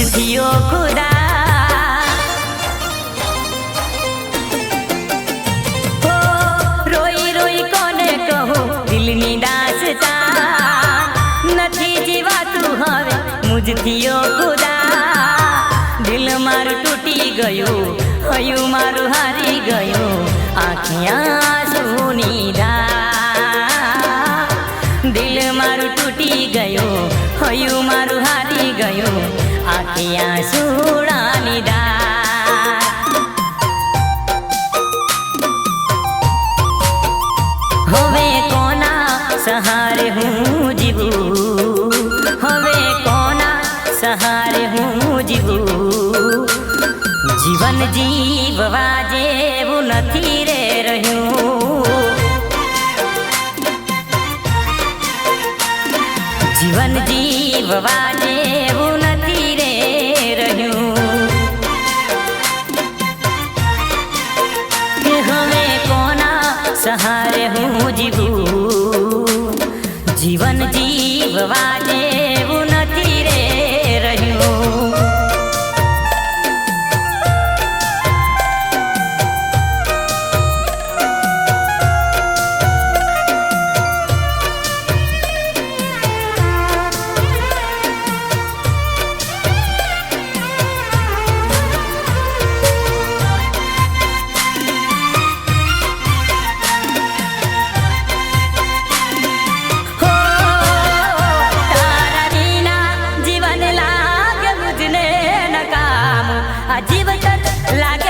જ થયો રોઈ રોઈ કોને કહો દિલની દાસતા નથી જીવાતું હવે મુજ થયો ખુદા દિલ મારું તૂટી ગયું હયું મારું હારી ગયું આંખિયા સુની દિલ મારું તૂટી ગયું હયું મારું હારી ગયું આંખિયા સુડાની ધા હવે કોના સહારે હું જીવું હવે કોના સહારે હું જીવું જીવન જીવવા જેવું નથી રે રહ્યું જીવન જીવવા કોના સહારે હું જીવું જીવન जीव तर लागे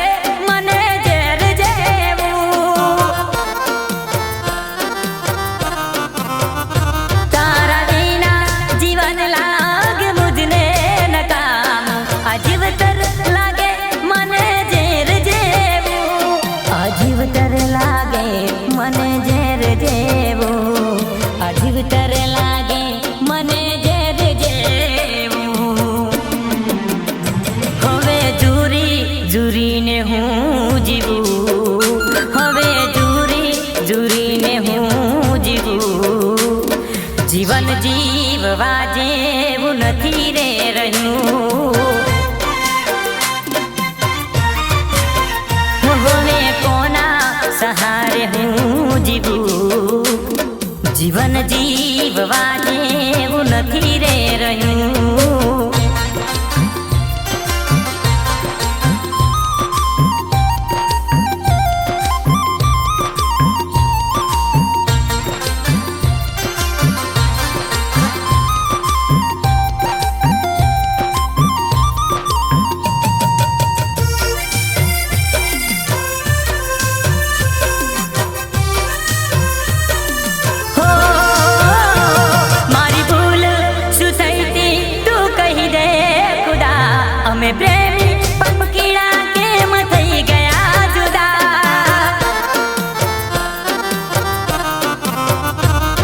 જીવન જીવવા જેવું નથી રે રહ્યું. હવે કોના સહારે હું જીવું. જીવન જીવવા જેવું નથી રે રહ્યું.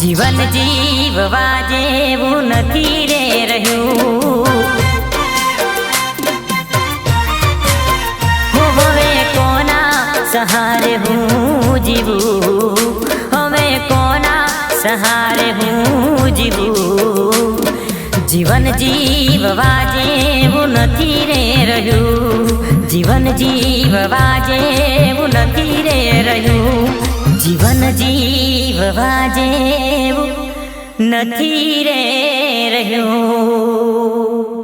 જીવન જીવવા જેવું નથી રે રહ્યું. હું હવે કોના સહારે હું જીવું? હવે કોના સહારે હું જીવું? જીવન જીવવા જેવું નથી રે રહ્યું. જીવન જીવવા જેવું નથી રે રહ્યું. જીવન જીવવા જેવું નથી રે રહ્યું.